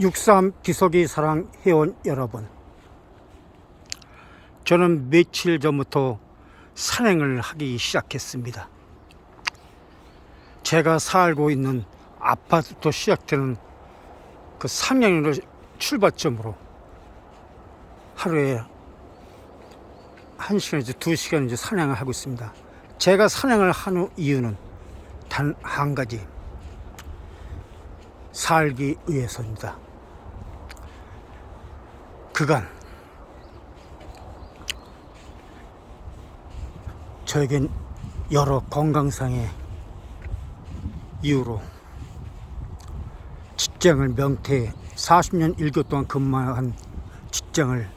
63 기석이 사랑 회원 여러분. 저는 며칠 전부터 산행을 하기 시작했습니다. 제가 살고 있는 아파트부터 시작되는 그 상양로 출발점으로 하루에 한 시간 이제 두 시간 이제 산행을 하고 있습니다. 제가 산행을 하는 이유는 단 한 가지. 살기 위해서입니다. 그간 저에겐 여러 건강상의 이유로 직장을 명퇴 40년 1교 동안 근무한 직장을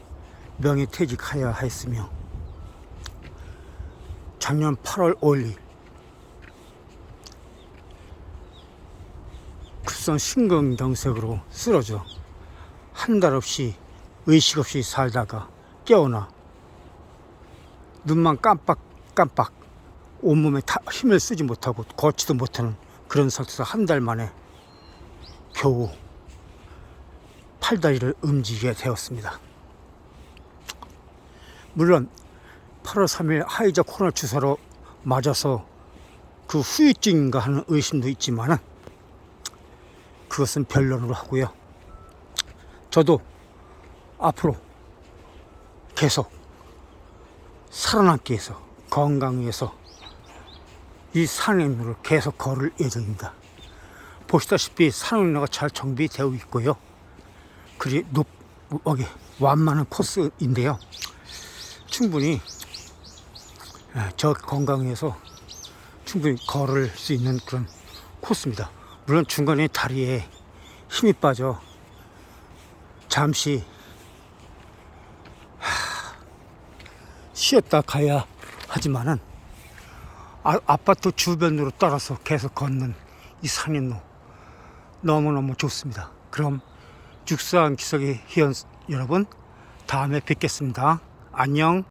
명예 퇴직하여야 했으며 작년 8월 5일 급성 심근경색으로 쓰러져 한 달 없이 의식 없이 살다가 깨어나 눈만 깜빡깜빡 온몸에 다 힘을 쓰지 못하고 걷지도 못하는 그런 상태에서 한 달 만에 겨우 팔다리를 움직이게 되었습니다. 물론 8월 3일 하이자 코로나 주사로 맞아서 그 후유증인가 하는 의심도 있지만은 그것은 변론으로 하고요. 저도 앞으로 계속 살아남기 위해서 건강 위해서 이 산행로를 계속 걸을 예정입니다. 보시다시피 산행로가 잘 정비되어 있고요. 그리 높, 여기 완만한 코스인데요. 충분히 예, 저 건강 위해서 충분히 걸을 수 있는 그런 코스입니다. 물론 중간에 다리에 힘이 빠져 잠시 하, 쉬었다 가야 하지만은 아, 아파트 주변으로 따라서 계속 걷는 이 산인로 너무너무 좋습니다. 그럼 죽산 기석의 희연 여러분 다음에 뵙겠습니다. 안녕.